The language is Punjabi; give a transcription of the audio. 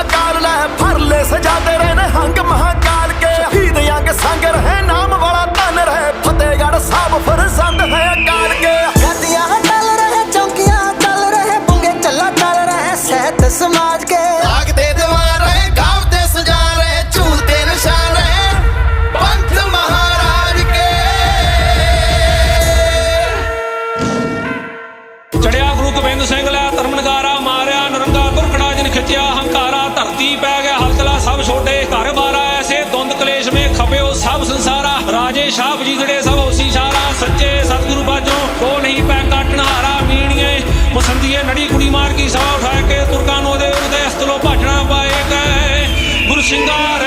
ਅਕਾਲ ਲੈ ਫਰਲੇ ਸਜਾਦੇ ਰਹੇ ਨੇ ਹੰਗ ਮਹਾਕਾਲ ਕੇ। ਸ਼ਹੀਦ ਯੰਗ ਸੰਗ ਰਹੇ ਨਾਮ ਵਾਲਾ ਧਨ ਰਹੇ। ਫਤਿਹਗੜ੍ਹ ਸਾਹਿਬ ਫਰਜ਼ੰਦ ਹੈ ਅਕਾਲ ਕੇ। ਗੱਦੀਆਂ ਟਲ ਰਹੇ ਚੌਕੀਆਂ ਚੱਲ ਰਹੇ ਪੁੰਗੇ ਚੱਲਾ ਚੱਲ ਰਹੇ ਸਹਿਤ ਸਮਾਜ ਕੇ। ਰਾਗ ਦੇ ਦੀਵਾਰ ਰਹੇ ਗਾਵ ਤੇ ਸਜਾ ਰਹੇ ਝੂਲਤੇ ਨਿਸ਼ਾਨ ਰਹੇ ਪੰਥ ਮਹਾਰਾਜ ਕੇ। ਚੜਿਆ ਗੁਰੂ ਗੋਬਿੰਦ ਸਿੰਘ ਲੈ। ਛੋਟੇ ਘਰ ਬਾਰਾ ਐਸੇ ਦੁੰਦ ਕਲੇਸ਼ ਮੇ ਖਪਿਓ ਸਭ ਸੰਸਾਰਾ। ਰਾਜੇ ਸ਼ਾਹ ਜੀਦੜੇ ਸਭ ਹੋਸੀ ਸਾਰਾ ਸੱਚੇ ਸਤਿਗੁਰੂ ਬਾਝੋਂ ਕੋ ਨਹੀਂ ਪੈ ਕਾਟਣ ਹਾਰਾ ਮੀਣੀਏ। ਮੁਸੰਦੀਏ ਨੜੀ ਕੁੜੀ ਮਾਰ ਕੀ ਸਵਾ ਉਠਾ ਕੇ, ਤੁਰਕਾਂ ਨੂੰ ਉਹਦੇ ਉਹਦੇ ਅਸਤਲੋਂ ਭਾਜਣਾ ਪਾਏ ਗਏ ਗੁਰੂ ਸਿੰਘਾਰ